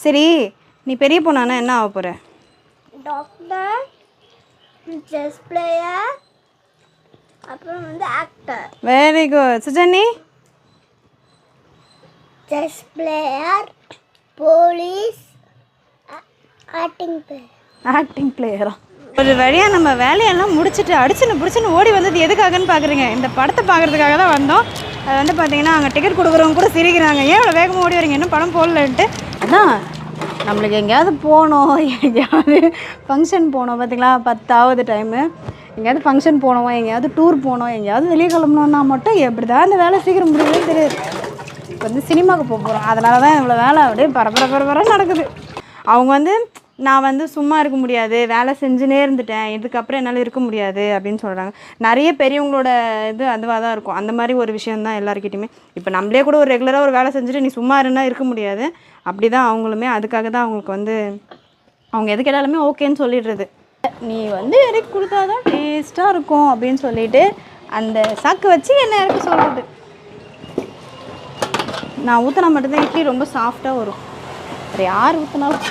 சரி நீ பெரிய பொண்ணானா என்ன ஆக போகிற டாக்டர் செஸ் பிளேயர் அப்புறம் வந்து actor very good Sujani? Chess player police acting player acting பிளேயரா ஒரு வழியாக நம்ம வேலையெல்லாம் முடிச்சுட்டு அடிச்சுன்னு பிடிச்சுன்னு ஓடி வந்தது எதுக்காகன்னு பார்க்குறீங்க இந்த படத்தை பார்க்குறதுக்காக தான் வந்தோம். அது வந்து பார்த்தீங்கன்னா அங்கே டிக்கெட் கொடுக்குறவங்க கூட சிரிக்கிறாங்க. ஏன் இவ்வளோ வேகமாக ஓடி வரீங்க? இன்னும் படம் போடலன்ட்டு. அதான் நம்மளுக்கு எங்கேயாவது போகணும் எங்கேயாவது ஃபங்க்ஷன் போகணும் பார்த்தீங்களா பத்தாவது டைமு எங்கேயாவது ஃபங்க்ஷன் போனோம் எங்கேயாவது டூர் போனோம் எங்கேயாவது வெளியே கிளம்பணுன்னா மட்டும் எப்படி தான் இந்த வேலை சீக்கிரம் முடியவே தெரியாது. இப்போ வந்து சினிமாவுக்கு போக போகிறோம் அதனால தான் இவ்வளோ வேலை அப்படியே பரபர பரபர நடக்குது. அவங்க வந்து நான் வந்து சும்மா இருக்க முடியாது. வேலை செஞ்சுனே இருந்துட்டேன். இதுக்கப்புறம் என்னால் இருக்க முடியாது அப்படின்னு சொல்கிறாங்க நிறைய பெரியவங்களோட இது அதுவாக தான் இருக்கும். அந்த மாதிரி ஒரு விஷயம் தான் எல்லாருக்கிட்டையுமே இப்போ நம்மளே கூட ஒரு ரெகுலராக ஒரு வேலை செஞ்சுட்டு நீ சும்மா இருந்தால் இருக்க முடியாது. அப்படி தான் அவங்களுமே அதுக்காக தான் அவங்களுக்கு வந்து அவங்க எது கேட்டாலுமே ஓகேன்னு சொல்லிடுறது. நீ வந்து இறக்கி கொடுத்தா தான் டேஸ்ட்டாக இருக்கும் அப்படின்னு சொல்லிட்டு அந்த சாக்கு வச்சு என்ன இறக்க சொல்கிறது நான் ஊற்றினா மட்டும்தான் இட்லி ரொம்ப சாஃப்டாக வரும். வேறு யார் ஊற்றினாலும்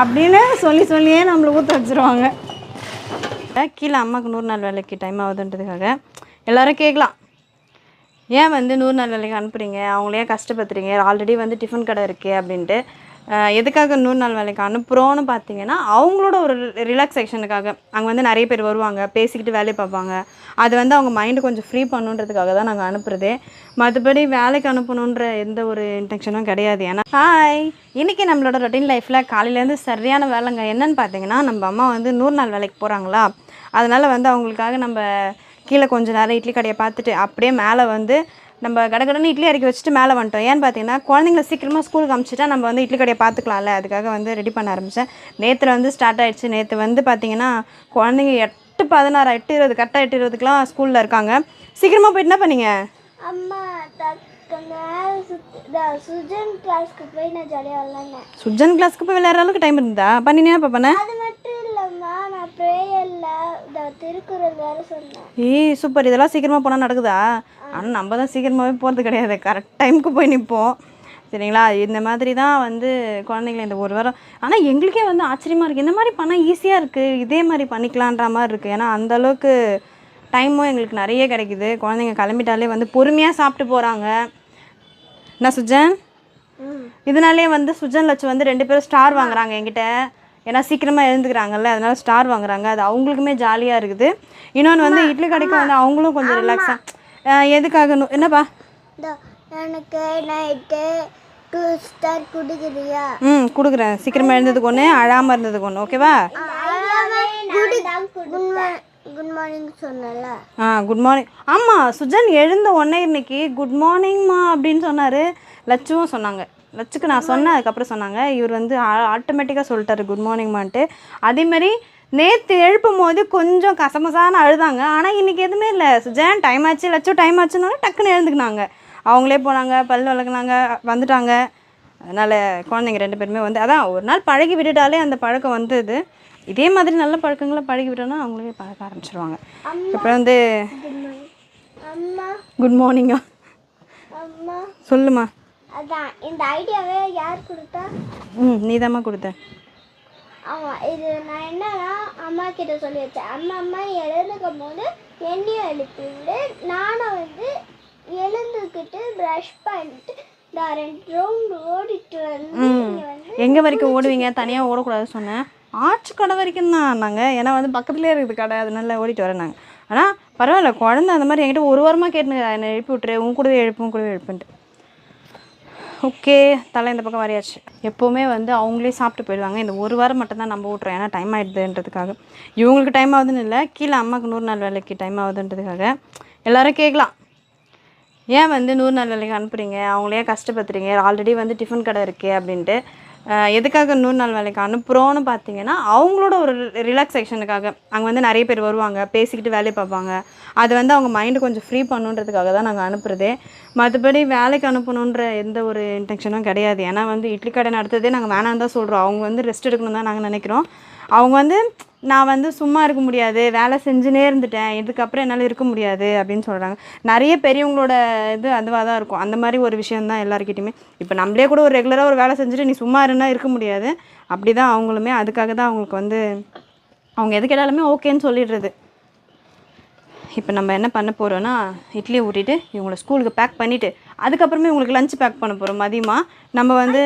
அப்படின்னு சொல்லி சொல்லியே நம்மளை ஊற்ற வச்சுருவாங்க. கீழே அம்மாவுக்கு நூறு நாள் வேலைக்கு டைம் ஆகுதுன்றதுக்காக எல்லோரும் கேட்கலாம். ஏன் வந்து நூறு நாள் வேலைக்கு அனுப்புறீங்க? அவங்களே ஏன் கஷ்டப்படுத்துறீங்க? ஆல்ரெடி வந்து டிஃபன் கடை இருக்குது அப்படின்ட்டு. எதுக்காக நூறு நாள் வேலைக்கு அனுப்புகிறோன்னு பார்த்தீங்கன்னா அவங்களோட ஒரு ரிலாக்ஸேஷனுக்காக அங்கே வந்து நிறைய பேர் வருவாங்க பேசிக்கிட்டு வேலையை பார்ப்பாங்க. அது வந்து அவங்க மைண்டு கொஞ்சம் ஃப்ரீ பண்ணுன்றதுக்காக தான் நாங்கள் அனுப்புகிறதே மற்றபடி வேலைக்கு அனுப்பணுன்ற எந்த ஒரு இன்டென்ஷனும் கிடையாது. ஏன்னா ஹாய் இன்றைக்கி நம்மளோட ரொட்டீன் லைஃப்பில் காலையிலேருந்து சரியான வேலைங்க. என்னன்னு பார்த்தீங்கன்னா நம்ம அம்மா வந்து நூறு நாள் வேலைக்கு போகிறாங்களா அதனால் வந்து அவங்களுக்காக நம்ம கீழே கொஞ்ச நேரம் இட்லி கடையை பார்த்துட்டு அப்படியே மேலே வந்து நம்ம கடகடன்னு இட்லி இறக்கி வச்சுட்டு மேலே வந்துட்டோம். ஏன்னு பார்த்தீங்கன்னா குழந்தைங்கள சீக்கிரமாக ஸ்கூலுக்கு அனுப்பிச்சிட்டா நம்ம வந்து இட்லி கடையை பார்த்துக்கலாம்ல. அதுக்காக வந்து ரெடி பண்ண ஆரம்பித்தேன் நேற்று வந்து ஸ்டார்ட் ஆயிடுச்சு. நேற்று வந்து பார்த்தீங்கன்னா குழந்தைங்க எட்டு பதினாறு எட்டு இருபது கரெக்டாக எட்டு இருபதுக்குலாம் ஸ்கூலில் இருக்காங்க. சீக்கிரமாக போயிட்டு என்ன பண்ணீங்க? சுஜன் கிளாஸ்க்கு போய் விளையாடுற அளவுக்கு டைம் இருந்தா பண்ணினே இப்போ பண்ண அது மட்டும் இல்லைம்மா நான் ப்ரேயரில் ஏய் சூப்பர். இதெல்லாம் சீக்கிரமாக போனால் நடக்குதா? ஆனால் நம்ம தான் சீக்கிரமாகவே போகிறது கிடையாது. கரெக்ட் டைமுக்கு போய் நிற்போம் சரிங்களா? இந்த மாதிரி தான் வந்து குழந்தைங்கள இந்த ஒரு வாரம் ஆனால் எங்களுக்கே வந்து ஆச்சரியமாக இருக்குது இந்த மாதிரி பண்ணால் ஈஸியாக இருக்குது இதே மாதிரி பண்ணிக்கலான்ற மாதிரி இருக்குது ஏன்னா அந்த அளவுக்கு டைமும் எங்களுக்கு நிறைய கிடைக்குது. குழந்தைங்க கிளம்பிட்டாலே வந்து பொறுமையாக சாப்பிட்டு போகிறாங்க என்ன சுஜன்? இதனாலே வந்து சுஜன் லட்சம் வந்து ரெண்டு பேரும் ஸ்டார் வாங்குறாங்க என்கிட்ட. ஏன்னா சீக்கிரமாக எழுந்துக்கிறாங்கல்ல அதனால ஸ்டார் வாங்குறாங்க. அது அவங்களுக்குமே ஜாலியாக இருக்குது. இன்னொன்று வந்து இட்லி கடைக்கு வந்து அவங்களும் கொஞ்சம் ரிலாக்ஸாக எதுக்காக நு- என்னப்பா? எனக்கு நைட்டு டூ ஸ்டார் கொடுக்குறியா? ம் கொடுக்குறேன். சீக்கிரமாக எழுந்ததுக்கு ஒன்று அழாமல் இருந்ததுக்கு ஒன்று ஓகேவா குட் மார்னிங் சொன்னல ஆ குட் மார்னிங் ஆமாம் சுஜன் எழுந்த உடனே இன்னைக்கு குட் மார்னிங்மா அப்படின்னு சொன்னார். லட்சுவும் சொன்னாங்க. லட்சுக்கு நான் சொன்னேன் அதுக்கப்புறம் சொன்னாங்க. இவர் வந்து ஆட்டோமேட்டிக்காக சொல்லிட்டாரு குட் மார்னிங்மான்ட்டு அதேமாதிரி நேற்று எழுப்பும் போது கொஞ்சம் கசமசான அழுதாங்க. ஆனால் இன்றைக்கி எதுவுமே இல்லை. சுஜன் டைம் ஆச்சு லட்சம் டைம் ஆச்சுனால டக்குன்னு எழுந்துக்கினாங்க. அவங்களே போனாங்க பல் விளக்குனாங்க வந்துட்டாங்க. அதனால் குழந்தைங்க ரெண்டு பேருமே வந்து அதான் ஒரு நாள் பழகி விட்டுட்டாலே அந்த பழக்கம் வந்தது. இதே மாதிரி நல்ல பழக்கங்களை பழகி விட்டோன்னா அவங்களே பழக்க ஆரம்பிச்சிருவாங்க. அப்புறம் வந்து குட் மார்னிங்கா சொல்லுமா அதான் இந்த ஐடியாவே யார் கொடுத்தா? ம் நீதாம்மா கொடுத்த. ஆமாம் இது நான் என்னன்னா அம்மா கிட்ட சொல்லி வச்சேன். அம்மா அம்மா எழுந்துக்கும் போது என்னையும் எழுப்பி விடு. நானும் வந்து எழுந்துக்கிட்டு ப்ரஷ் பண்ணிட்டு நான் ரெண்டு ரவுண்டு ஓடிட்டு வந்து இங்கே வந்து எங்கே வரைக்கும் ஓடுவீங்க? தனியாக ஓடக்கூடாது சொன்னேன். ஆச்சு கடை வரைக்கும் தான் நாங்கள் ஏன்னா வந்து பக்கத்துலேயே இருக்குது கடை அதனால ஓடிட்டு வரேன் நாங்கள் ஆனால் பரவாயில்ல குழந்தை அந்த மாதிரி என்கிட்ட ஒரு வாரமாக கேட்டுங்க என்னை எழுப்பி விட்டுரு உன் கூடவே எழுப்பு உன் கூடவே எழுப்புன்ட்டு. ஓகே தலை இந்த பக்கம் வரையாச்சு. எப்போவுமே வந்து அவங்களே சாப்பிட்டு போயிடுவாங்க. இந்த ஒரு வாரம் மட்டும்தான் நம்ம ஊட்டுறோம். ஏன்னா டைம் ஆகிடுதுன்றதுக்காக இவங்களுக்கு டைம் ஆகுதுன்னு இல்லை கீழே அம்மாவுக்கு நூறு நாள் வேலைக்கு டைம் ஆகுதுன்றதுக்காக எல்லோரும் கேட்கலாம். ஏன் வந்து நூறு நாள் வேலைக்கு அனுப்புகிறீங்க அவங்கள ஏன் கஷ்டப்படுத்துறீங்க. ஆல்ரெடி வந்து டிஃபன் கடை இருக்கே அப்படின்ட்டு. எதுக்காக நூறு நாள் வேலைக்கு அனுப்புகிறோன்னு பார்த்தீங்கன்னா அவங்களோட ஒரு ரிலாக்ஸேஷனுக்காக அங்கே வந்து நிறைய பேர் வருவாங்க பேசிக்கிட்டு வேலையை பார்ப்பாங்க. அது வந்து அவங்க மைண்டு கொஞ்சம் ஃப்ரீ பண்ணுன்றதுக்காக தான் நாங்கள் அனுப்புகிறதே மற்றபடி வேலைக்கு அனுப்பணுன்ற எந்த ஒரு இன்டென்ஷனும் கிடையாது. ஏன்னா வந்து இட்லி கடை நடத்துறதே நாங்கள் வேணாம் தான் சொல்கிறோம் அவங்க வந்து ரெஸ்ட் எடுக்கணும் தான் நாங்கள் நினைக்கிறோம். அவங்க வந்து நான் வந்து சும்மா இருக்க முடியாது வேலை செஞ்சுனே இருந்துட்டேன் இதுக்கப்புறம் என்னால் இருக்க முடியாது அப்படின்னு சொல்கிறாங்க நிறைய பெரியவங்களோட இது அதுவாக தான் இருக்கும். அந்த மாதிரி ஒரு விஷயம் தான் எல்லாருக்கிட்டையுமே இப்போ நம்மளே கூட ஒரு ரெகுலராக ஒரு வேலை செஞ்சுட்டு நீ சும்மா இருந்தால் இருக்க முடியாது. அப்படி தான் அவங்களுமே அதுக்காக தான் அவங்களுக்கு வந்து அவங்க எது கேட்டாலுமே ஓகேன்னு சொல்லிடுறது. இப்போ நம்ம என்ன பண்ண போகிறோன்னா இட்லியை ஊட்டிட்டு இவங்கள ஸ்கூலுக்கு பேக் பண்ணிவிட்டு அதுக்கப்புறமே இவங்களுக்கு லஞ்ச் பேக் பண்ண போகிறோம் மதியமாக நம்ம வந்து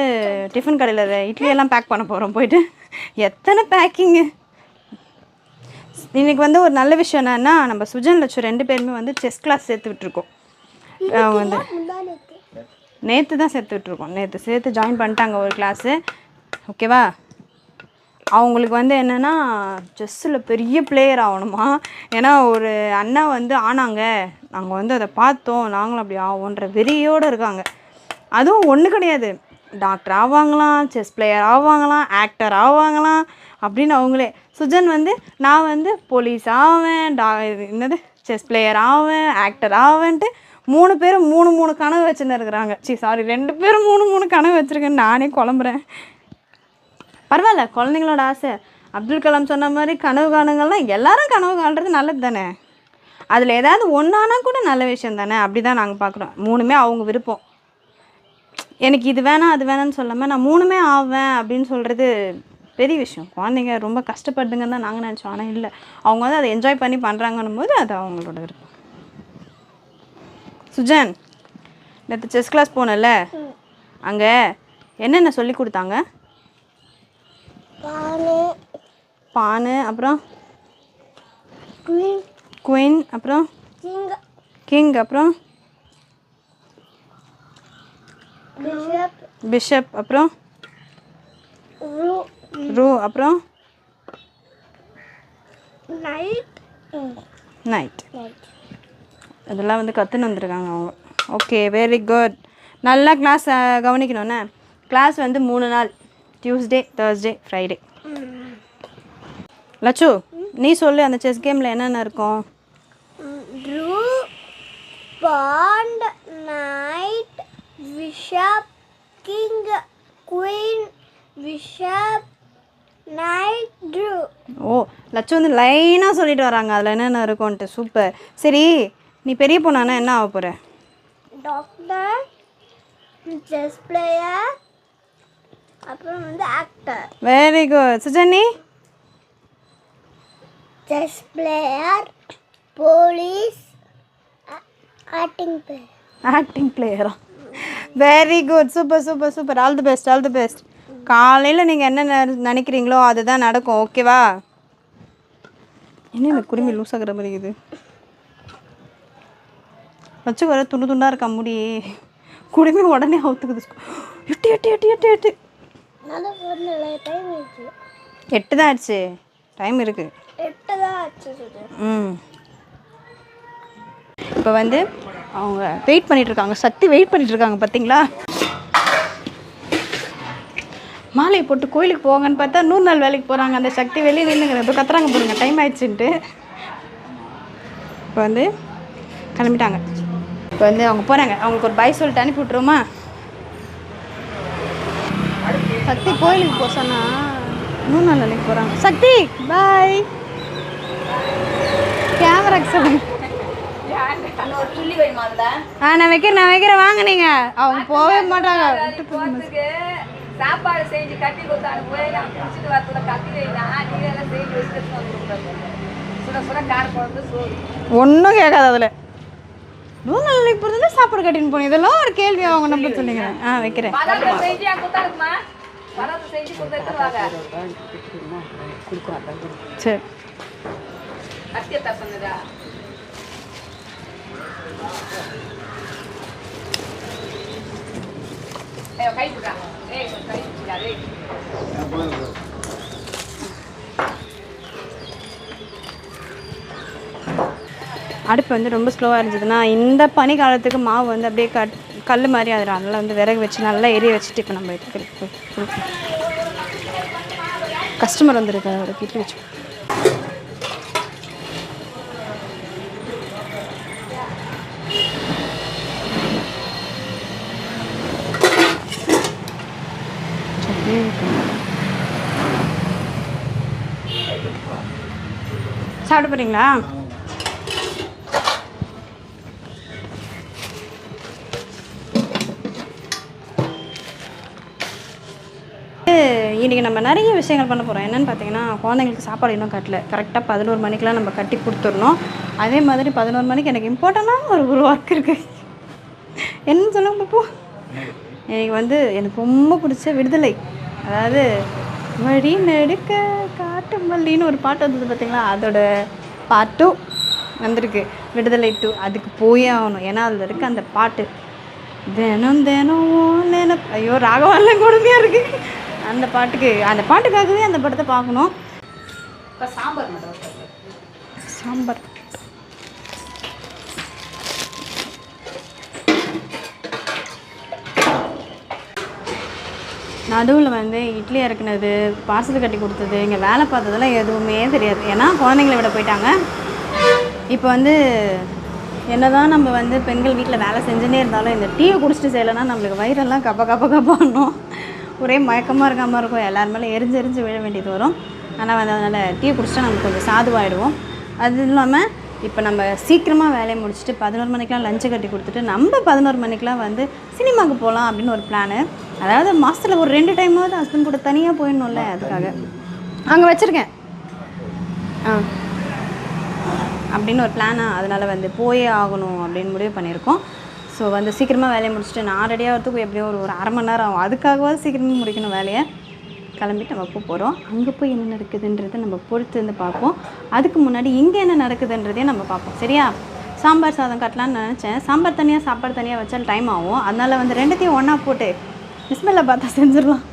டிஃபன் கடையில் இட்லியெல்லாம் பேக் பண்ண போகிறோம் போயிட்டு எத்தனை பேக்கிங்கு இன்னைக்கு வந்து ஒரு நல்ல விஷயம் என்னன்னா நம்ம சுஜன் லட்சம் ரெண்டு பேருமே வந்து செஸ் கிளாஸ் சேர்த்து விட்டுருக்கோம். அவங்க வந்து நேற்று தான் சேர்த்து விட்ருக்கோம் நேற்று சேர்த்து ஜாயின் பண்ணிட்டாங்க ஒரு கிளாஸு ஓகேவா அவங்களுக்கு வந்து என்னென்னா செஸ்ஸில் பெரிய பிளேயர் ஆகணுமா? ஏன்னா ஒரு அண்ணா வந்து ஆனாங்க. நாங்கள் வந்து அதை பார்த்தோம். நாங்களும் அப்படி ஆவோன்ற வெறியோடு இருக்காங்க. அதுவும் ஒன்று கிடையாது. டாக்டர் ஆவாங்களாம் செஸ் பிளேயர் ஆவாங்களாம் ஆக்டர் ஆவாங்களாம். அப்படின்னு அவங்களே. சுஜன் வந்து நான் வந்து போலீஸ் ஆவேன் டா என்னது செஸ் பிளேயர் ஆவேன் ஆக்டர் ஆவேன்ட்டு மூணு பேரும் மூணு மூணு கனவு வச்சுன்னு இருக்கிறாங்க. சி சாரி ரெண்டு பேரும் மூணு மூணு கனவு வச்சுருக்கேன் நானே குழம்புறேன். பரவாயில்ல குழந்தைங்களோட ஆசை. அப்துல் கலாம் சொன்ன மாதிரி கனவு காணுங்கள்லாம் எல்லாரும் கனவு காணுறது நல்லது தானே? அதில் ஏதாவது ஒன்றானா கூட நல்ல விஷயம் தானே? அப்படி தான் நாங்கள் பார்க்குறோம் மூணுமே அவங்க விருப்பம். எனக்கு இது வேணாம் அது வேணாம்னு சொல்லாமல் நான் மூணுமே ஆவேன் அப்படின்னு சொல்கிறது பெரிய விஷயம். குழந்தைங்க ரொம்ப கஷ்டப்படுதுங்கன்னு தான் நாங்கள் நினச்சோம். ஆனால் இல்லை. அவங்க வந்து அதை என்ஜாய் பண்ணி பண்ணுறாங்கன்னும் போது அது அவங்களோட விருப்பம். சுஜன் நேற்று செஸ் கிளாஸ் போனல அங்கே என்னென்ன சொல்லி கொடுத்தாங்க? பானு. பானு அப்புறம்? குயின் அப்புறம்? கிங் அப்புறம்? பிஷப் அப்புறம்? ரூ அப்புறம்? நைட் நைட் இதெல்லாம் வந்து கற்றுன்னு வந்திருக்காங்க அவங்க. ஓகே வெரி குட் நல்லா கிளாஸ் கவனிக்கணும்ண்ணே கிளாஸ் வந்து மூணு நாள். டியூஸ்டே தேர்ஸ்டே ஃப்ரைடே லட்சு நீ சொல்லு அந்த செஸ் கேமில் என்னென்ன இருக்கும்? Rook pawn knight bishop king queen true ஓ லட்சம் வந்து லைனாக சொல்லிட்டு வராங்க. அதில் என்னென்ன இருக்கும்ன்ட்டு. சூப்பர். சரி நீ பெரிய பொண்ணானா என்ன ஆக போகிற டாக்டர் செஸ் பிளேயர் அப்புறம் வந்து actor very good Sujani? Chess player police acting player acting பிளேயரா very good super super super. All the best all the best காலையில் நீங்கள் என்ன நினைக்கிறீங்களோ அதுதான் நடக்கும். ஓகேவா என்ன இந்த குருமி லூஸ் ஆகுற மாதிரி இது வச்சு வர துண்டு துண்டாக இருக்கா முடி? குடுமி உடனே அவுத்துக்குது. எட்டு எட்டு எட்டு எட்டு எட்டு. எட்டு தான் ஆச்சு டைம் இருக்குது எட்டு தான் ஆச்சு சுஜு. ம். இப்போ வந்து அவங்க வெயிட் பண்ணிட்டு இருக்காங்க. சக்தி வெயிட் பண்ணிட்டு இருக்காங்க பார்த்தீங்களா மாலையை போட்டு கோயிலுக்கு போங்கன்னு பார்த்தா நூறு நாள் வேலைக்கு போகிறாங்க அந்த சக்தி வெளியே நின்றுங்க இப்போ கத்துறாங்க போடுங்க டைம் ஆயிடுச்சுன்ட்டு. இப்போ வந்து கிளம்பிட்டாங்க. இப்போ வந்து அவங்க போகிறாங்க அவங்களுக்கு ஒரு பாய் சொல்லிட்டு அனுப்பி விட்ருமா சக்தி கோயிலுக்கு போக சொன்னா நூறு நாள் வேலைக்கு போகிறாங்க சக்தி பாய் கேமராக்கு சொல்லுங்க ஆ நான் வைக்கிறேன் நான் வைக்கிறேன். வாங்க நீங்க. அவங்க போகவே மாட்டாங்க. சாப்பாடு செஞ்சு கட்டி கொடுத்தாரு போய் நான் குடிச்சிட்டு வரத்துல கட்டி வைனா நீங்க எல்லாம் செஞ்சு வச்சுட்டு வந்து கொடுக்குறது சுட சுட கார குழம்பு சோறு. ஒன்றும் கேட்காது அதில். நூறு நாளைக்கு போகிறதுல சாப்பாடு கட்டின்னு போனேன்? இதெல்லாம் ஒரு கேள்வி அவங்க நம்ப சொன்னீங்க ஆ வைக்கிறேன். பதத்தை செஞ்சு அங்கே கொடுத்தாருக்குமா பதத்தை செஞ்சு கொடுத்துட்டு வாங்க? சரி. சொன்னதா கை ஏய் அடுப்பு வந்து ரொம்ப ஸ்லோவாக இருந்ததுன்னா இந்த பனி காலத்துக்கு மாவு வந்து அப்படியே கட் கல் மாதிரி அதில் அதனால் வந்து விறகு வச்சு நல்லா எரிய வச்சுட்டு இப்போ நம்ம எடுத்து கஸ்டமர் வந்துருக்காரு வீட்டில் இட்லி வச்சு சாப்பிட போகிறீங்களா இன்றைக்கி நம்ம நிறைய விஷயங்கள் பண்ண போகிறோம் என்னென்னு பார்த்தீங்கன்னா குழந்தைங்களுக்கு சாப்பாடு இன்னும் கட்டல. கரெக்டாக பதினோரு மணிக்கெலாம் நம்ம கட்டி கொடுத்துடணும். அதே மாதிரி பதினோரு மணிக்கு எனக்கு இம்பார்ட்டண்டான ஒரு ஒரு ஒர்க் இருக்குது என்னன்னு சொல்லுங்க பாப்போ எனக்கு வந்து எனக்கு ரொம்ப பிடிச்ச விடுதலை. அதாவது வழி நெடுக்க காட்டு மல்லின்னு ஒரு பாட்டு வந்தது பார்த்தீங்களா? அதோட பாட்டும் வந்திருக்கு. விடுதலை டூ அதுக்கு போயே ஆகணும். ஏன்னா அதில் இருக்க அந்த பாட்டு தினம் தினம் உன் நினைப்பு ஐயோ ராகவாலாம் கொடுமையாக இருக்குது அந்த பாட்டுக்கு அந்த பாட்டுக்காகவே அந்த படத்தை பார்க்கணும். இப்போ சாம்பார். சாம்பார். நடுவில் வந்து இட்லி இறக்குனது பார்சல் கட்டி கொடுத்தது இங்கே வேலை பார்த்ததெல்லாம் எதுவுமே தெரியாது. ஏன்னா குழந்தைங்கள விட போயிட்டாங்க. இப்போ வந்து என்ன தான் நம்ம வந்து பெண்கள் வீட்டில் வேலை செஞ்சுனே இருந்தாலும் இந்த டீயை குடிச்சிட்டு செய்யலைன்னா நம்மளுக்கு வயிறெல்லாம் கப்ப கப்ப கப்பாடணும் ஒரே மயக்கமாக இருக்காமல் இருக்கும். எல்லார் மேலே எரிஞ்சு எரிஞ்சு விழ வேண்டியது வரும். ஆனால் வந்து அதனால் டீ குடிச்சிட்டா நமக்கு கொஞ்சம் சாதுவாயிடுவோம். அது இல்லாமல் இப்போ நம்ம சீக்கிரமாக வேலையை முடிச்சுட்டு பதினோரு மணிக்கெலாம் லஞ்சு கட்டி கொடுத்துட்டு நம்ம பதினோரு மணிக்கெலாம் வந்து சினிமாவுக்கு போகலாம் அப்படின்னு ஒரு பிளானு அதாவது மாதத்தில் ஒரு ரெண்டு டைமாவது ஹஸ்பண்ட் கூட தனியாக போயிடணும்ல அதுக்காக. அங்கே வச்சுருக்கேன். ஆ. அப்படின்னு ஒரு பிளானாக அதனால் வந்து போயே ஆகணும் அப்படின்னு முடிவு பண்ணியிருக்கோம். ஸோ வந்து சீக்கிரமாக வேலையை முடிச்சுட்டு நான் ரெடி ஆகிறதுக்கு எப்படியோ ஒரு ஒரு அரை மணி நேரம் ஆகும். அதுக்காகவாது சீக்கிரமாக முடிக்கணும் வேலையை. கிளம்பிட்டு நம்ம போக போகிறோம் அங்கே போய் என்ன நடக்குதுன்றதை நம்ம பொறுத்து இருந்து பார்ப்போம். அதுக்கு முன்னாடி இங்கே என்ன நடக்குதுன்றதையும் நம்ம பார்ப்போம். சரியா? சாம்பார் சாதம் கட்டலான்னு நினச்சேன். சாம்பார் தனியாக சாப்பாடு தனியாக வச்சால் டைம் ஆகும். அதனால் வந்து ரெண்டுத்தையும் ஒன்றா போட்டு பிஸ்மில்லா பார்த்தா செஞ்சிடலாம்.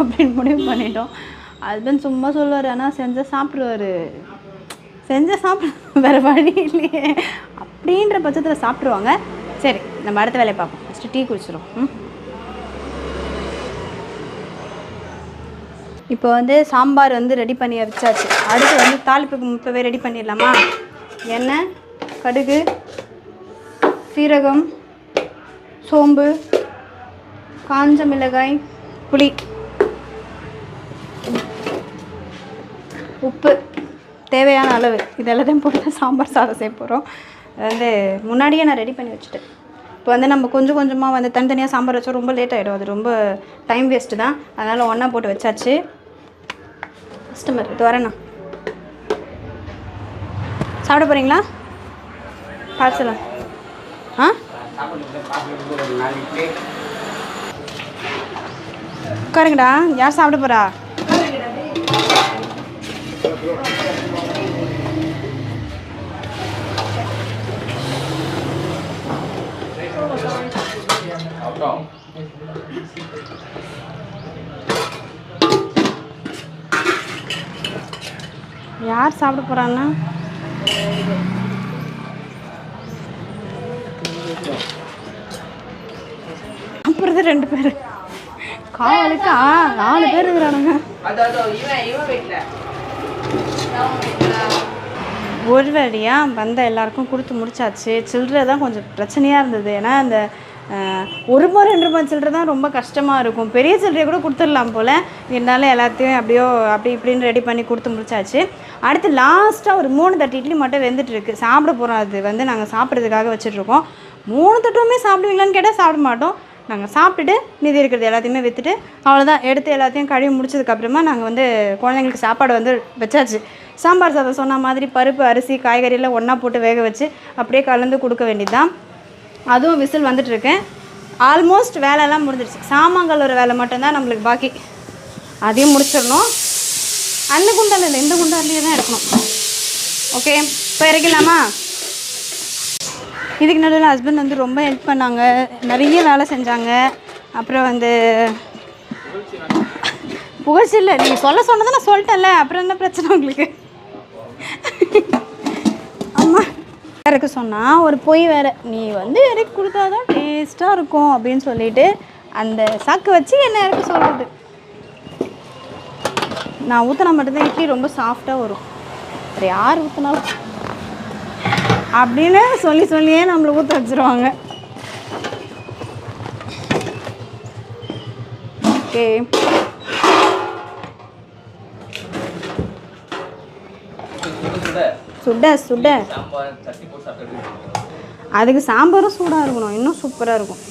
அப்படின்னு முடிவு பண்ணிட்டோம். ஹஸ்பண்ட் சும்மா சொல்லுவார் ஆனால் செஞ்சால் சாப்பிடுவார். செஞ்சால் சாப்பிட வேறு வழி இல்லையே. அப்படின்ற பட்சத்தில் சாப்பிட்ருவாங்க சரி நம்ம அடுத்த வேலையை பார்ப்போம். ஃபஸ்ட்டு டீ குடிச்சிடும் ம். இப்போ வந்து சாம்பார் வந்து ரெடி பண்ணி அரைச்சாச்சு அடுத்து வந்து தாளிப்புக்கு இப்போவே ரெடி பண்ணிடலாமா? எண்ணெய் கடுகு சீரகம் சோம்பு காஞ்ச மிளகாய் புளி உப்பு தேவையான அளவு. இதெல்லாத்தையும் போட்டு சாம்பார் சாதம் செய்ய போகிறோம் வந்து முன்னாடியே நான் ரெடி பண்ணி வச்சுட்டேன். இப்போ வந்து நம்ம கொஞ்சம் கொஞ்சமாக வந்து தனித்தனியாக சாம்பார் வச்சா ரொம்ப லேட் ஆகிடும் அது ரொம்ப டைம் வேஸ்ட்டு தான். அதனால் ஒன்றா போட்டு வச்சாச்சு. கஸ்டமர் இது வரேண்ணா சாப்பிட போகிறீங்களா பார்சலா ஆ? உட்காருங்கடா. யார் சாப்பிட போகிறா யார் சாப்பிட போகிறான்னா அப்புறம் ரெண்டு பேர். காலுக்கா நாலு பேர் இருக்கிறானுங்க. ஒரு வழியாக வந்த எல்லாருக்கும் கொடுத்து முடிச்சாச்சு. சில்லறை தான் கொஞ்சம் பிரச்சனையாக இருந்தது. ஏன்னா அந்த ஒரு ரூபா ரெண்டு ரூபாய் சில்லறை தான் ரொம்ப கஷ்டமாக இருக்கும். பெரிய சில்லறையை கூட கொடுத்துடலாம் போல். இருந்தாலும் எல்லாத்தையும் அப்படியோ அப்படி இப்படின்னு ரெடி பண்ணி கொடுத்து முடிச்சாச்சு. அடுத்து லாஸ்ட்டாக ஒரு மூணு தட்டு இட்லி மட்டும் வெந்துட்டு இருக்கு. சாப்பிட போகிறோம் அது வந்து நாங்கள் சாப்பிட்றதுக்காக வச்சுட்ருக்கோம் மூணு தட்டுமே சாப்பிடுவீங்களான்னு கேட்டால் சாப்பிட மாட்டோம். நாங்கள் சாப்பிட்டுட்டு மீதி இருக்கிறது எல்லாத்தையுமே விற்றுட்டு அவ்வளோதான் எடுத்து எல்லாத்தையும் கழுவி முடிச்சதுக்கப்புறமா நாங்கள் வந்து குழந்தைங்களுக்கு சாப்பாடு வந்து வச்சாச்சு. சாம்பார் சாதம் சொன்ன மாதிரி பருப்பு அரிசி காய்கறியெல்லாம் ஒன்றா போட்டு வேக வச்சு அப்படியே கலந்து கொடுக்க வேண்டியது தான் அதுவும் விசில் வந்துட்டுருக்கேன் ஆல்மோஸ்ட் வேலையெல்லாம் முடிஞ்சிருச்சு. சாமான்கள் ஒரு வேலை மட்டும்தான் நம்மளுக்கு பாக்கி. அதையும் முடிச்சிடணும். அந்த குண்டால் இல்லை இந்த குண்டாலேயே தான் எடுக்கணும் ஓகே இப்போ இறக்கலாமா இதுக்கு நடுவில் ஹஸ்பண்ட் வந்து ரொம்ப ஹெல்ப் பண்ணாங்க. நிறைய வேலை செஞ்சாங்க. அப்புறம் வந்து புகழ்ச்சி இல்லை. நீங்கள் சொல்ல சொன்னதை நான் சொல்லிட்டேன்ல. அப்புறம் என்ன பிரச்சனை உங்களுக்கு? ஆமாம் இறக்க சொன்னால் ஒரு பொய் வேறு. நீ வந்து இறக்கி கொடுத்தா தான் டேஸ்ட்டாக இருக்கும் அப்படின்னு சொல்லிட்டு அந்த சாக்கு வச்சு என்ன இறக்க சொல்கிறது நான் ஊற்றினா மட்டும்தான் இட்லி ரொம்ப சாஃப்டாக வரும். வேறு யார் ஊற்றினாலும் அப்படின்னு சொல்லி சொல்லியே நம்மளை ஊற்ற வச்சிருவாங்க. ஓகே சுட சுட. அதுக்கு சாம்பாரும் சூடாக இருக்கணும். இன்னும் சூப்பராக இருக்கும்.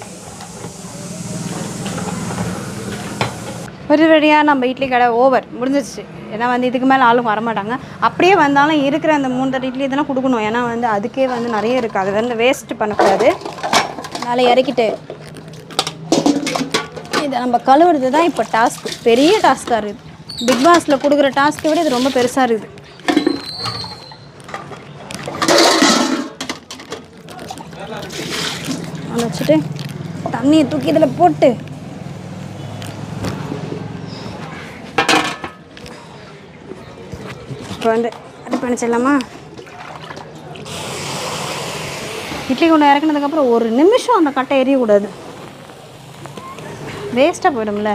ஒரு வழியாக நம்ம இட்லி கடை ஓவர் முடிஞ்சிச்சு ஏன்னா வந்து இதுக்கு மேலே ஆளும் வரமாட்டாங்க. அப்படியே வந்தாலும் இருக்கிற அந்த மூன்றரை இட்லி இதெல்லாம் கொடுக்கணும். ஏன்னா வந்து அதுக்கே வந்து நிறைய இருக்குது அது வந்து வேஸ்ட்டு பண்ணக்கூடாது. அதனால் இறக்கிட்டு இதை நம்ம கழுவுறது தான் இப்போ டாஸ்க் பெரிய டாஸ்க்காக இருக்குது. பிக் பாஸில் கொடுக்குற டாஸ்க்கை விட இது ரொம்ப பெருசாக இருக்குது. வச்சுட்டு தண்ணியை தூக்கி இதில் போட்டு இப்போ வந்து அது பண்ணிச்சிடலாமா இட்லி கொண்டு இறக்குனதுக்கப்புறம் ஒரு நிமிஷம் அந்த கட்டை எரியக்கூடாது. வேஸ்ட்டாக போயிடும்ல.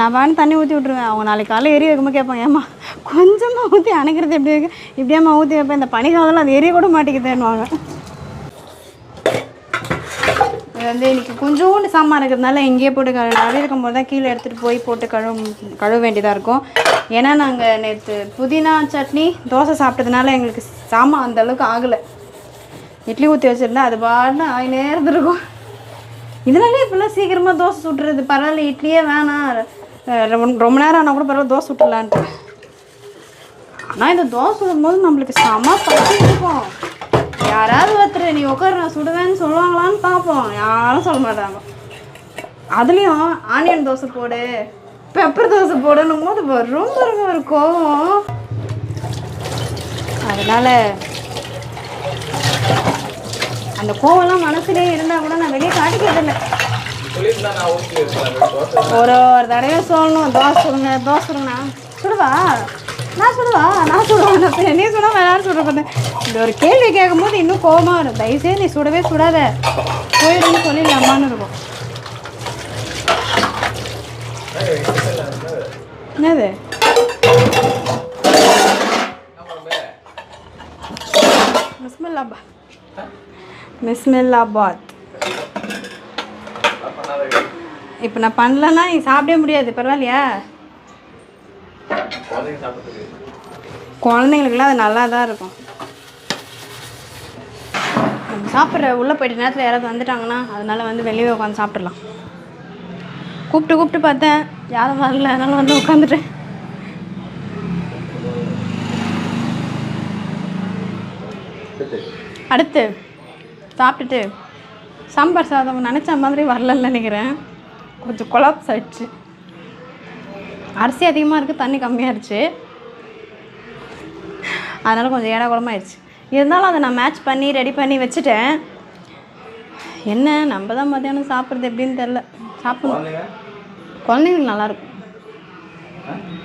நான் வேணும் தண்ணி ஊற்றி விட்ருவேன் அவங்க நாளைக்கு காலையில் எரிய வைக்கும்போது கேட்பாங்க ஏம்மா கொஞ்சமாக ஊற்றி அணைக்கிறது எப்படி இருக்கு? இப்படியாம்மா ஊற்றி வைப்பேன். இந்த பனிக்காலத்தில் அது எரிய கூட மாட்டேங்குதுன்னுவாங்க இது வந்து இன்றைக்கி கொஞ்சோண்டு சாமான் இருக்கிறதுனால இங்கேயே போட்டு கழு நிறைய இருக்கும்போது தான் கீழே எடுத்துகிட்டு போய் போட்டு கழுவ கழுவ வேண்டியதாக இருக்கும். ஏன்னா நாங்கள் நேற்று புதினா சட்னி தோசை சாப்பிட்டதுனால எங்களுக்கு சாமான் அந்தளவுக்கு ஆகலை. இட்லி ஊற்றி வச்சுருந்தா அது பாட்டு ஆகி நேரத்து இருக்கும் இதனாலே இப்போல்லாம் சீக்கிரமாக தோசை சுட்டுறது பரவாயில்ல இட்லியே வேணாம். ரொம்ப ரொம்ப நேரம் ஆனால் கூட பரவாயில்ல தோசை சுட்டுலான்ட்டு ஆனால் இந்த தோசை சுடும்போது நம்மளுக்கு செம பசி இருக்கும். யாராவது ஒருத்தர் நீ உட்காரு நான் சுடுவேன்னு சொல்லுவாங்களான்னு பார்ப்போம். யாரும் சொல்ல மாட்டாங்க. அதுலேயும் ஆனியன் தோசை போடு பெப்பர் தோசை போடணும் போது வரும் பாருங்க ஒரு கோவம். அதனால் அந்த கோவம்லாம் மனசுலேயே இருந்தால் கூட நான் வெளியே காட்டிக்கிறதில்ல ஒரு ஒரு தடவை சொல்லணும் தோசை சுடுங்க தோசை சுடுங்கண்ணா. சுடுவா? நான் சுடுவா நான் சுடுவா நான் நீ சுட வேணாம் சுட பார்த்தேன் இந்த ஒரு கேள்வி கேட்கும்போது இன்னும் கோவமாக வரும். தயவுசெய்து நீ சுடவே சுடாத. போயிடுன்னு சொல்லிடலாமான்னு இருக்கும். என்னது? மிஸ்மில்லாபா மிஸ்மில்லாபாத் பண்ணாத இப்போ நான் பண்ணலன்னா நீ சாப்பிடவே முடியாது பரவாயில்லையா? குழந்தைங்களுக்குலாம் அது நல்லா தான் இருக்கும் சாப்பிட்ற உள்ளே போயிட்ட நேரத்தில் யாராவது வந்துட்டாங்கன்னா அதனால வந்து வெளியே உட்காந்து சாப்பிட்றலாம் கூப்பிட்டு கூப்பிட்டு பார்த்தேன். யாரும் வரல. அதனால வந்து உட்காந்துட்டேன் அடுத்து. சாப்பிட்டுட்டு சாம்பார் சாதம் நினச்ச மாதிரி வரலன்னு நினைக்கிறேன். கொஞ்சம் கொலாப்ஸ் ஆயிடுச்சு அரிசி அதிகமாக இருக்குது தண்ணி கம்மியாகிடுச்சு அதனால் கொஞ்சம் ஏடா குளமாயிடுச்சு இருந்தாலும் அதை நான் மேட்ச் பண்ணி ரெடி பண்ணி வச்சுட்டேன். என்ன நம்ம தான் மத்தியானம் சாப்பிட்றது எப்படின்னு தெரில சாப்பிடணும். குழந்தைங்க? குழந்தைங்களுக்கு நல்லாயிருக்கும்.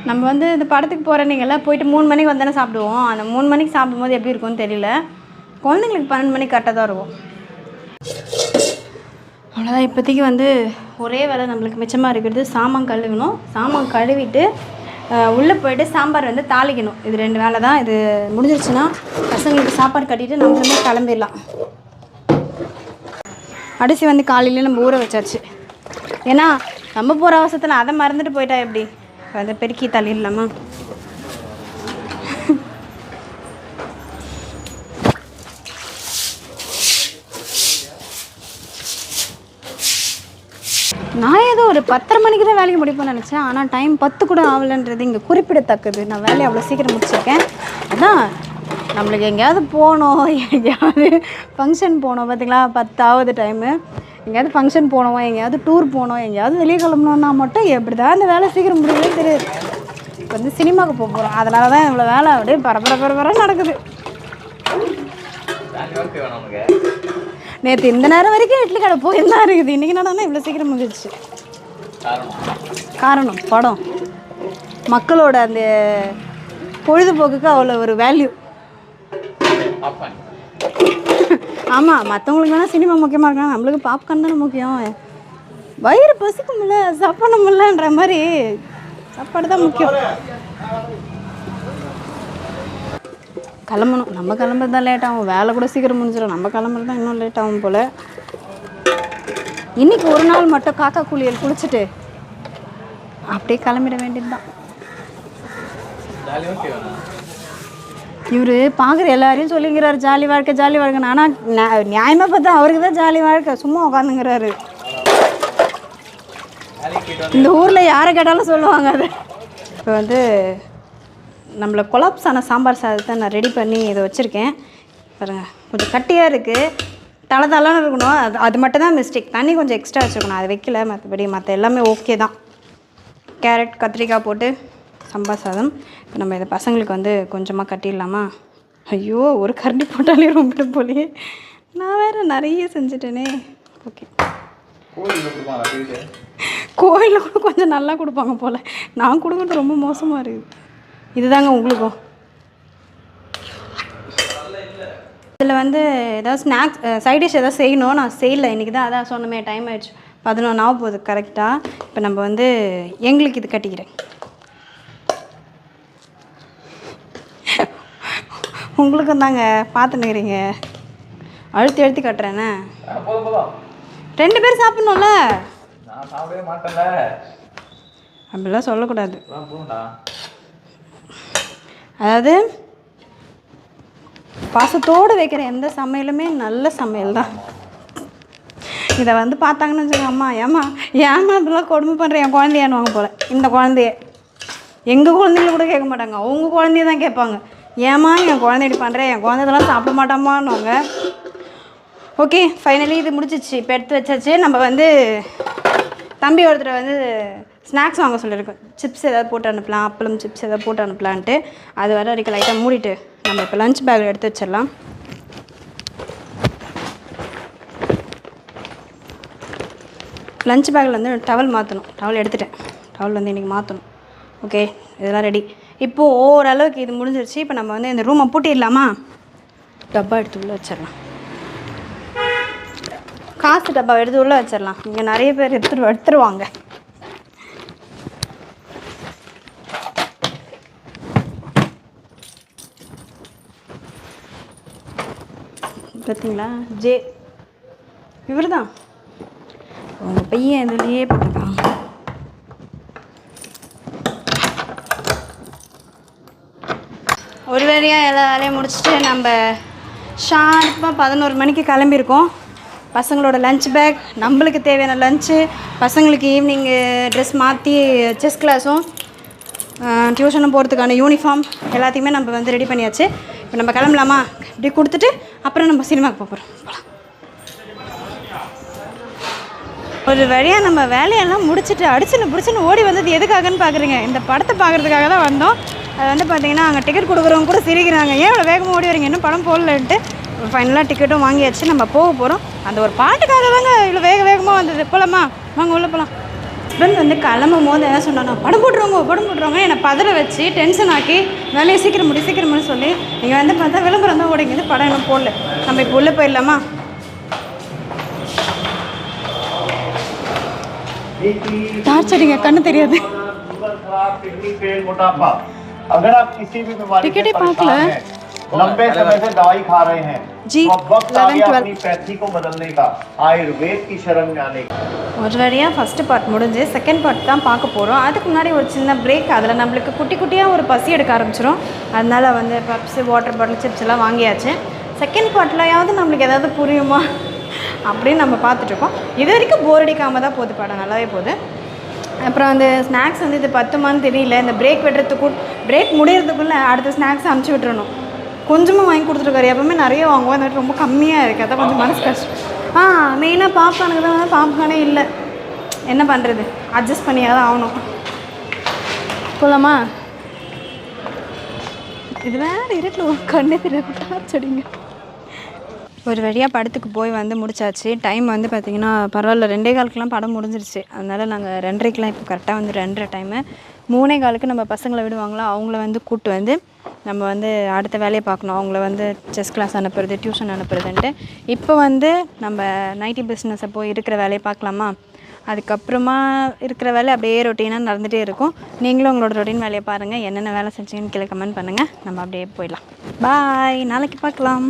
நம்ம வந்து இந்த படத்துக்கு போகிற நீங்கள்லாம் போயிட்டு மூணு மணிக்கு வந்தானே சாப்பிடுவோம். அந்த மூணு மணிக்கு சாப்பிடும்போது எப்படி இருக்கும்னு தெரியல. குழந்தைங்களுக்கு பன்னெண்டு மணிக்கு கரெக்டாக தான் இருக்கும். அவ்வளோதான் இப்போதைக்கு வந்து ஒரே வேலை நம்மளுக்கு மிச்சமாக இருக்கிறது சாமான் கழுவணும். சாமான் கழுவிட்டு உள்ளே போயிட்டு சாம்பார் வந்து தாளிக்கணும். இது ரெண்டு வேலை தான். இது முடிஞ்சிருச்சுன்னா பசங்களுக்கு சாப்பாடு கட்டிட்டு நம்ம வந்து கிளம்பிடலாம். அரிசி வந்து காலையில் நம்ம ஊற வச்சாச்சு. ஏன்னா நம்ம போகிற அவசரத்தில் அதை மறந்துட்டு போயிட்டா எப்படி? அதை பெருக்கி தள்ளிடலாமா நான் ஏதோ ஒரு பத்தரை மணிக்கு தான் வேலைக்கு முடிப்போம்னு நினச்சேன். ஆனால் டைம் பத்து கூட ஆகலைன்றது இங்கே குறிப்பிடத்தக்கது. நான் வேலையை அவ்வளோ சீக்கிரம் முடிச்சிருக்கேன். அதான் நம்மளுக்கு எங்கேயாவது போகணும் எங்கேயாவது ஃபங்க்ஷன் போகணும் பார்த்தீங்களா பத்தாவது டைமு எங்கேயாவது ஃபங்க்ஷன் போனோம் எங்கேயாவது டூர் போனோம் எங்கேயாவது வெளியே கிளம்பணுன்னா மட்டும் எப்படி தான் இந்த வேலை சீக்கிரம் முடியவே தெரியுது. இப்போ வந்து சினிமாவுக்கு போக போகிறோம் அதனால தான் இவ்வளோ வேலை அப்படியே பரபர பரபர நடக்குது. நேற்று இந்த நேரம் வரைக்கும் இட்லி கடை போயிருந்தா இருக்குது. இன்றைக்கி நடனா இவ்வளோ சீக்கிரம் முடிஞ்சிச்சு காரணம். படம். மக்களோட அந்த பொழுதுபோக்குக்கு அவ்வளோ ஒரு வேல்யூ ஆமாம் மற்றவங்களுக்கு வேணால் சினிமா முக்கியமாக இருக்கலாம் நம்மளுக்கு பாப்கார்ன் தானே முக்கியம். வயிறு பசிக்கும்ல சாப்பிடணும்லன்ற மாதிரி சாப்பாடு தான் முக்கியம். கிளம்பணும். நம்ம கிளம்புறது தான் லேட் ஆகும். வேலை கூட சீக்கிரம் முடிஞ்சிடும். நம்ம கிளம்புறது தான் இன்னும் லேட் ஆகும் போல். இன்னைக்கு ஒரு நாள் மட்டும் காக்கா குளியல் குளிச்சுட்டு அப்படியே கிளம்பிட வேண்டியது தான்? இவர் பார்க்குற எல்லாரையும் சொல்லிங்கிறாரு ஜாலி வாழ்க்கை ஜாலி வாழ்க்கைன்னு ஆனால் நியாயமாக பார்த்தா அவருக்கு தான் ஜாலி வாழ்க்கை. சும்மா உட்காந்துங்கிறாரு இந்த ஊரில் யாரை கேட்டாலும் சொல்லுவாங்க அது. இப்போ வந்து நம்மளை கொலாப்ஸ் ஆன சாம்பார் சாதத்தை நான் ரெடி பண்ணி இதை வச்சுருக்கேன். பாருங்க கொஞ்சம் கட்டியாக இருக்குது தலை தலைன்னு இருக்கணும். அது அது மட்டும் தான் மிஸ்டேக் தண்ணி கொஞ்சம் எக்ஸ்ட்ரா வச்சுருக்கணும் அது வைக்கல மற்றபடி மற்ற எல்லாமே ஓகே தான். கேரட் கத்திரிக்காய் போட்டு சாம்பார் சாதம். இப்போ நம்ம இதை பசங்களுக்கு வந்து கொஞ்சமாக கட்டிடலாமா? ஐயோ ஒரு கரண்டி போட்டாலே ரொம்ப போலியே. நான் வேறு நிறைய செஞ்சுட்டேனே. ஓகே கோயிலில் கூட கொஞ்சம் நல்லா கொடுப்பாங்க போல். நான் கொடுக்குறது ரொம்ப மோசமாக இருக்குது. இதுதாங்க உங்களுக்கும். இதில் வந்து ஏதாவது ஸ்நாக்ஸ் சைட் டிஷ் ஏதாவது செய்யணும். நான் செய்யலை. இன்றைக்கி தான் அதான் சொன்னமே டைம் ஆயிடுச்சு. பதினொன்று ஆக போகுது கரெக்டாக இப்போ நம்ம வந்து எங்களுக்கு இது கட்டிக்கிறேன். உங்களுக்கும் தாங்க பார்த்துன்னுக்கிறீங்க அழுத்தி அழுத்தி போதும் ரெண்டு பேர் சாப்பிட்ணும்ல? அப்படிலாம் சொல்லக்கூடாது. அதாவது பாசத்தோடு வைக்கிற எந்த சமையலுமே நல்ல சமையல் தான். இதை வந்து பார்த்தாங்கன்னு வச்சுக்கோங்க அம்மா ஏம்மா ஏமா இப்படிலாம் கொடுமை பண்ணுற என் குழந்தையானுவாங்க போல்? இந்த குழந்தைய. எங்கள் குழந்தைங்கள கூட கேட்க மாட்டாங்க. அவங்க குழந்தைய தான் கேட்பாங்க. ஏம்மா என் குழந்தை இப்படி பண்ணுறேன் என் குழந்தை இதெல்லாம் சாப்பிட மாட்டாமான்னுவாங்க. ஓகே ஃபைனலி இது முடிச்சிச்சு இப்போ எடுத்து வச்சாச்சு. நம்ம வந்து தம்பி ஒருத்தர் வந்து ஸ்நாக்ஸ் வாங்க சொல்லியிருக்கோம். சிப்ஸ் ஏதாவது போட்டு அனுப்பலாம் அப்பளம் சிப்ஸ் ஏதாவது போட்டு அனுப்பலான்ட்டு. அது வர வரைக்கும் லைட்டாக மூடிட்டு நம்ம இப்போ லஞ்ச் பேக்கில் எடுத்து வச்சிடலாம். லஞ்ச் பேக்கில் வந்து டவல் மாற்றணும் டவல் எடுத்துட்டேன். டவல் வந்து இன்றைக்கி மாற்றணும் ஓகே இதெல்லாம் ரெடி இப்போது ஓரளவுக்கு இது முடிஞ்சிருச்சு. இப்போ நம்ம வந்து இந்த ரூமை பூட்டிடலாமா? டப்பா எடுத்து உள்ளே வச்சிடலாம். காசு டப்பா எடுத்து உள்ளே வச்சிடலாம். இங்கே நிறைய பேர் எடுத்துட்டு எடுத்துருவாங்க. பார்த்தீங்களா ஜே. இவர் தான் உங்கள் பையன் இதுலேயே பார்த்துக்கான் ஒரு வேலையாக எல்லா வேலையும் முடிச்சுட்டு நம்ம ஷார்ப்பாக பதினோரு மணிக்கு கிளம்பியிருக்கோம். பசங்களோட லஞ்ச் பேக் நம்மளுக்கு தேவையான லஞ்சு பசங்களுக்கு ஈவினிங்கு ட்ரெஸ் மாற்றி செஸ் கிளாஸும் டியூஷனும் போகிறதுக்கான யூனிஃபார்ம் எல்லாத்தையுமே நம்ம வந்து ரெடி பண்ணியாச்சு. இப்போ நம்ம கிளம்பலாமா? இப்படி கொடுத்துட்டு அப்புறம் நம்ம சினிமாவுக்கு போக போகிறோம் போகலாம் ஒரு வழியாக நம்ம வேலையெல்லாம் முடிச்சுட்டு அடிச்சுன்னு பிடிச்சின்னு ஓடி வந்தது எதுக்காகன்னு பார்க்குறீங்க இந்த படத்தை பார்க்குறதுக்காக தான் வந்தோம். அது வந்து பார்த்தீங்கன்னா அங்கே டிக்கெட் கொடுக்குறவங்க கூட சிரிக்கிறாங்க. ஏன் இவ்வளோ வேகமாக ஓடி வரீங்க? இன்னும் படம் போடலன்ட்டு. ஃபைனலாக டிக்கெட்டும் வாங்கியாச்சு. நம்ம போக போகிறோம் அந்த ஒரு பாட்டுக்காக தாங்க இவ்வளோ வேக வேகமாக வந்தது. போகலாமா வாங்க உள்ளே போகலாம் ஹஸ்பண்ட் வந்து கிளம்பும் போது என்ன சொன்னானா படம் போட்டுருவாங்க படம் போட்டுருவாங்க என்னை பதற வச்சு டென்ஷன் ஆக்கி வேலையை சீக்கிரம் முடி சீக்கிரம் முடி சொல்லி நீங்கள் வந்து பார்த்தா விளம்பரம் தான் ஓடிங்க படம் இன்னும் போடல நம்ம இப்போ உள்ளே போயிடலாமா டார்ச் அடிங்க கண்ணு தெரியாது शुगर खराब किडनी फेल मोटापा अगर आप किसी भी बीमारी टिकट से ही पाक परेशान ला। हैं लंबे समय से दवाई खा रहे हैं जी, तो अब वक्त आ 11, गया 12 अपनी पैथी को बदलने का आयुर्वेद की शरण में आने का ஒரு வழியாக ஃபஸ்ட்டு பார்ட் முடிஞ்சு செகண்ட் பார்ட் தான் பார்க்க போகிறோம் அதுக்கு முன்னாடி ஒரு சின்ன பிரேக் அதில் நம்மளுக்கு குட்டி குட்டியாக ஒரு பசி எடுக்க ஆரம்பிச்சிரும் அதனால வந்து பப்ஸு வாட்டர் பாட்டில் சிப்ஸ் எல்லாம் வாங்கியாச்சு செகண்ட் பார்ட்லையாவது நம்மளுக்கு ஏதாவது புரியுமா அப்படின்னு நம்ம பார்த்துட்ருக்கோம் இது வரைக்கும் போர் அடிக்காமல் தான் போகுது படம் நல்லாவே போகுது அப்புறம் அந்த ஸ்நாக்ஸ் வந்து இது பத்துமான்னு தெரியல இந்த பிரேக் விடுறதுக்கு பிரேக் முடியறதுக்குள்ளே அடுத்த ஸ்நாக்ஸ் அனுப்பிச்சி விட்டுறணும் கொஞ்சமாக வாங்கி கொடுத்துருக்காரு. எப்பவுமே நிறைய வாங்குவோம். அந்த ரொம்ப கம்மியாக இருக்குது அதான் கொஞ்சம் மனசு கஷ்டம் ஆ மெயினாக பாப்கார்னுக்கு தான் வந்து பாப்கார்னே இல்லை. என்ன பண்ணுறது அட்ஜஸ்ட் பண்ணியாக தான் ஆகணும். போகலாமா இது வேற இருட்டில் ஒரு கண்ணே தெரியக்கூடாது செடிங்க ஒரு வழியாக படத்துக்கு போய் வந்து முடிச்சாச்சு. டைம் வந்து பார்த்திங்கன்னா பரவாயில்ல ரெண்டே காலுக்குலாம் படம் முடிஞ்சிருச்சு. அதனால் நாங்கள் ரெண்டரைக்கெலாம் இப்போ கரெக்டாக வந்து ரெண்டரை டைமு மூணே காலுக்கு நம்ம பசங்களை விடுவாங்களா? அவங்கள வந்து கூப்பிட்டு வந்து நம்ம வந்து அடுத்த வேலையை பார்க்கணும். அவங்கள வந்து செஸ் கிளாஸ் அனுப்புறது டியூஷன் அனுப்புறதுன்ட்டு. இப்போ வந்து நம்ம நைட்டி பிஸ்னஸை போய் இருக்கிற வேலையை பார்க்கலாமா? அதுக்கப்புறமா இருக்கிற வேலை அப்படியே ரொட்டீனாக நடந்துகிட்டே இருக்கும். நீங்களும் உங்களோட ரொட்டீன் வேலையை பாருங்கள் என்னென்ன வேலை செஞ்சீங்கன்னு கீழே கமெண்ட் பண்ணுங்கள் நம்ம அப்படியே போயிடலாம். பாய் நாளைக்கு பார்க்கலாம்.